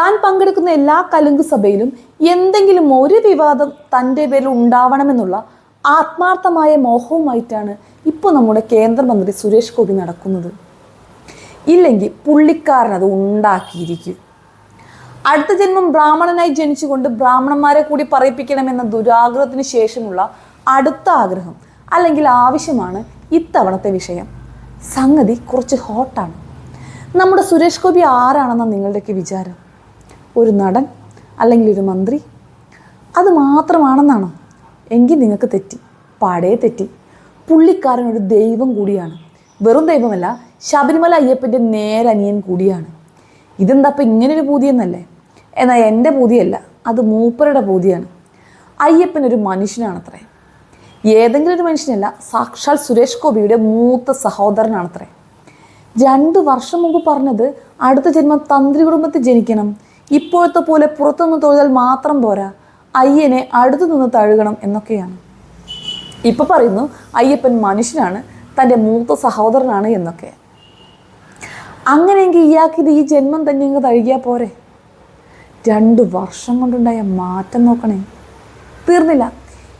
താൻ പങ്കെടുക്കുന്ന എല്ലാ കലുങ്ക് സഭയിലും എന്തെങ്കിലും ഒരു വിവാദം തന്റെ പേരിൽ ഉണ്ടാവണമെന്നുള്ള ആത്മാർത്ഥമായ മോഹവുമായിട്ടാണ് ഇപ്പോൾ നമ്മുടെ കേന്ദ്രമന്ത്രി സുരേഷ് ഗോപി നടക്കുന്നത്. ഇല്ലെങ്കിൽ പുള്ളിക്കാരൻ അത് ഉണ്ടാക്കിയിരിക്കും. അടുത്ത ജന്മം ബ്രാഹ്മണനായി ജനിച്ചുകൊണ്ട് ബ്രാഹ്മണന്മാരെ കൂടി പറയിപ്പിക്കണമെന്ന ദുരാഗ്രഹത്തിന് ശേഷമുള്ള അടുത്ത ആഗ്രഹം അല്ലെങ്കിൽ ആവശ്യമാണ് ഇത്തവണത്തെ വിഷയം. സംഗതി കുറച്ച് ഹോട്ടാണ്. നമ്മുടെ സുരേഷ് ഗോപി ആരാണെന്ന നിങ്ങളുടെയൊക്കെ വിചാരം? ഒരു നടൻ അല്ലെങ്കിൽ ഒരു മന്ത്രി. അത് മാത്രമാണെന്നാണോ എങ്കിൽ നിങ്ങൾക്ക് തെറ്റി പാടേ തെറ്റി. പുള്ളിക്കാരൻ ഒരു ദൈവം കൂടിയാണ്. വെറും ദൈവമല്ല ശബരിമല അയ്യപ്പന്റെ നേരനിയൻ കൂടിയാണ്. ഇതെന്താ ഇപ്പം ഇങ്ങനൊരു പൂതിയെന്നല്ലേ? എന്നാൽ എന്റെ പൂതിയല്ല അത് മൂപ്പരുടെ പൂതിയാണ്. അയ്യപ്പൻ ഒരു മനുഷ്യനാണത്രേ. ഏതെങ്കിലും ഒരു മനുഷ്യനല്ല സാക്ഷാൽ സുരേഷ് ഗോപിയുടെ മൂത്ത സഹോദരനാണത്രേ. രണ്ട് വർഷം മുമ്പ് പറഞ്ഞത് അടുത്ത ജന്മം തന്ത്രി കുടുംബത്തിൽ ജനിക്കണം ഇപ്പോഴത്തെ പോലെ പുറത്തുനിന്ന് തൊഴുതാൽ മാത്രം പോരാ. അയ്യനെ അടുത്തു നിന്ന് തഴുകണം എന്നൊക്കെയാണ്. ഇപ്പൊ പറയുന്നു അയ്യപ്പൻ മനുഷ്യനാണ് തന്റെ മൂത്ത സഹോദരനാണ് എന്നൊക്കെ. അങ്ങനെയെങ്കിൽ ഇയാൾക്ക് ഇത് ഈ ജന്മം തന്നെ ഇങ്ങ് തഴുകിയാൽ പോരെ? രണ്ട് വർഷം കൊണ്ടുണ്ടായ മാറ്റം നോക്കണേ. തീർന്നില്ല.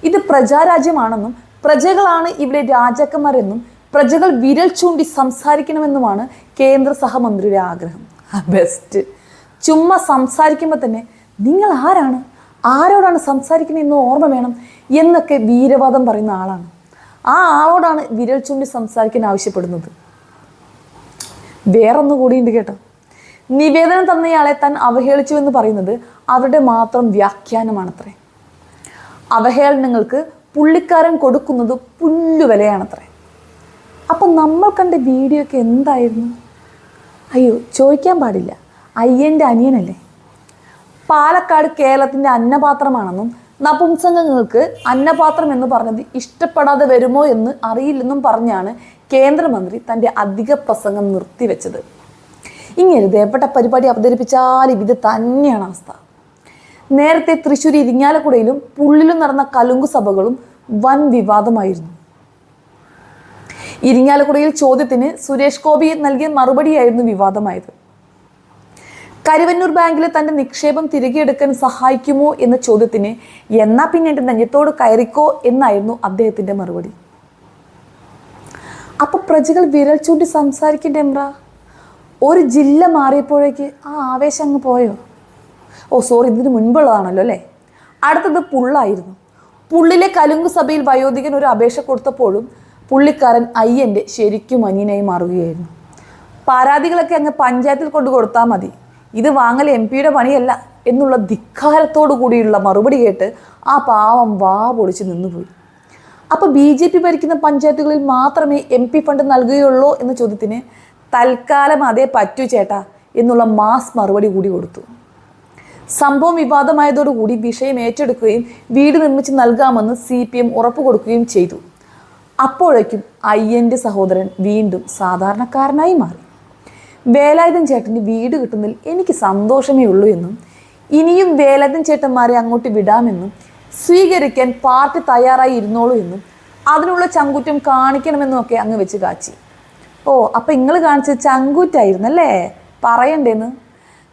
ഇത് പ്രജാരാജ്യമാണെന്നും പ്രജകളാണ് ഇവിടെ രാജാക്കന്മാരെന്നും പ്രജകൾ വിരൽ ചൂണ്ടി സംസാരിക്കണമെന്നുമാണ് കേന്ദ്ര സഹമന്ത്രിയുടെ ആഗ്രഹം. ബെസ്റ്റ് ചുമ്മാ സംസാരിക്കുമ്പോൾ തന്നെ നിങ്ങൾ ആരാണ്? ആരോടാണ് സംസാരിക്കുന്നതെന്ന് ഓർമ്മ വേണം എന്നൊക്കെ വീരവാദം പറയുന്ന ആളാണ്. ആ ആളോടാണ് വിരൽ ചൂണ്ടി സംസാരിക്കാൻ ആവശ്യപ്പെടുന്നത്. വേറൊന്നു കൂടിയുണ്ട് കേട്ടോ. നിവേദനം തന്നയാളെ താൻ അവഹേളിച്ചു എന്ന് പറയുന്നത് അവരുടെ മാത്രം വ്യാഖ്യാനമാണത്രേ. അവഹേളനങ്ങൾക്ക് പുള്ളിക്കാരൻ കൊടുക്കുന്നത് പുല്ലുവിലയാണത്രേ അപ്പം നമ്മൾ കണ്ട വീഡിയോ ഒക്കെ എന്തായിരുന്നു? അയ്യോ ചോദിക്കാൻ പാടില്ല. അയ്യന്റെ അനിയനല്ലേ? പാലക്കാട് കേരളത്തിന്റെ അന്നപാത്രമാണെന്നും നപുംസംഗങ്ങൾക്ക് അന്നപാത്രം എന്ന് പറഞ്ഞത് ഇഷ്ടപ്പെടാതെ വരുമോ എന്ന് അറിയില്ലെന്നും പറഞ്ഞാണ് കേന്ദ്രമന്ത്രി തന്റെ അധിക പ്രസംഗം നിർത്തിവെച്ചത്. ഇങ്ങനെ ദേവപ്പെട്ട പരിപാടി അവതരിപ്പിച്ചാൽ ഇത് തന്നെയാണ് അവസ്ഥ. നേരത്തെ തൃശ്ശൂർ ഇരിങ്ങാലക്കുടയിലും പുള്ളിലും നടന്ന കലുങ്കു സഭകളും വൻ വിവാദമായിരുന്നു. ഇരിങ്ങാലക്കുടയിൽ ചോദ്യത്തിന് സുരേഷ് ഗോപി നൽകിയ മറുപടിയായിരുന്നു വിവാദമായത്. കരുവന്നൂർ ബാങ്കിലെ തന്റെ നിക്ഷേപം തിരികെ എടുക്കാൻ സഹായിക്കുമോ എന്ന ചോദ്യത്തിന് എന്നാ പിന്നെ എന്റെ നെഞ്ഞത്തോട് കയറിക്കോ എന്നായിരുന്നു അദ്ദേഹത്തിന്റെ മറുപടി. അപ്പൊ പ്രജകൾ വിരൽ ചൂണ്ടി സംസാരിക്കേണ്ട എമ്ര ഒരു ജില്ല മാറിയപ്പോഴേക്ക് ആ ആവേശം അങ്ങ് പോയോ? ഓ സോറി ഇതിന് മുൻപുള്ളതാണല്ലോ അല്ലേ? അടുത്തത് പുള്ളായിരുന്നു. പുള്ളിലെ കലുങ്ക് സഭയിൽ വയോധികൻ ഒരു അപേക്ഷ കൊടുത്തപ്പോഴും പുള്ളിക്കാരൻ അയ്യന്റെ ശരിക്കും അനിയനായി മാറുകയായിരുന്നു. പരാതികളൊക്കെ അങ്ങ് പഞ്ചായത്തിൽ കൊണ്ടു കൊടുത്താൽ മതി. ഇത് വാങ്ങൽ എം പിയുടെ പണിയല്ല എന്നുള്ള ധിക്കാരത്തോടു കൂടിയുള്ള മറുപടി കേട്ട് ആ പാവം വാ പൊളിച്ച് നിന്നുപോയി. അപ്പോൾ ബി ജെ പി ഭരിക്കുന്ന പഞ്ചായത്തുകളിൽ മാത്രമേ എം പി ഫണ്ട് നൽകുകയുള്ളൂ എന്ന ചോദ്യത്തിന് തൽക്കാലം അതേ പറ്റൂ ചേട്ടാ എന്നുള്ള മാസ് മറുപടി കൂടി കൊടുത്തു. സംഭവം വിവാദമായതോടുകൂടി വിഷയം ഏറ്റെടുക്കുകയും വീട് നിർമ്മിച്ച് നൽകാമെന്ന് സി പി എം ഉറപ്പ് കൊടുക്കുകയും ചെയ്തു. അപ്പോഴേക്കും അയ്യന്റെ സഹോദരൻ വീണ്ടും സാധാരണക്കാരനായി മാറി. വേലായുധൻ ചേട്ടന് വീട് കിട്ടുന്നതിൽ എനിക്ക് സന്തോഷമേ ഉള്ളൂ എന്നും ഇനിയും വേലായുധൻ ചേട്ടന്മാരെ അങ്ങോട്ട് വിടാമെന്നും സ്വീകരിക്കാൻ പാർട്ടി തയ്യാറായി ഇരുന്നോളൂ എന്നും അതിനുള്ള ചങ്കുറ്റം കാണിക്കണമെന്നുമൊക്കെ അങ്ങ് വെച്ച് കാച്ചി. ഓ അപ്പം നിങ്ങൾ കാണിച്ചത് ചങ്കൂറ്റായിരുന്നല്ലേ? പറയണ്ടേന്ന്.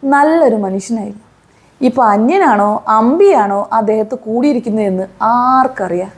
നല്ലൊരു മനുഷ്യനായിരുന്നു. ഇപ്പോൾ അന്യനാണോ അമ്പിയാണോ അദ്ദേഹത്ത് കൂടിയിരിക്കുന്നതെന്ന് ആർക്കറിയാം.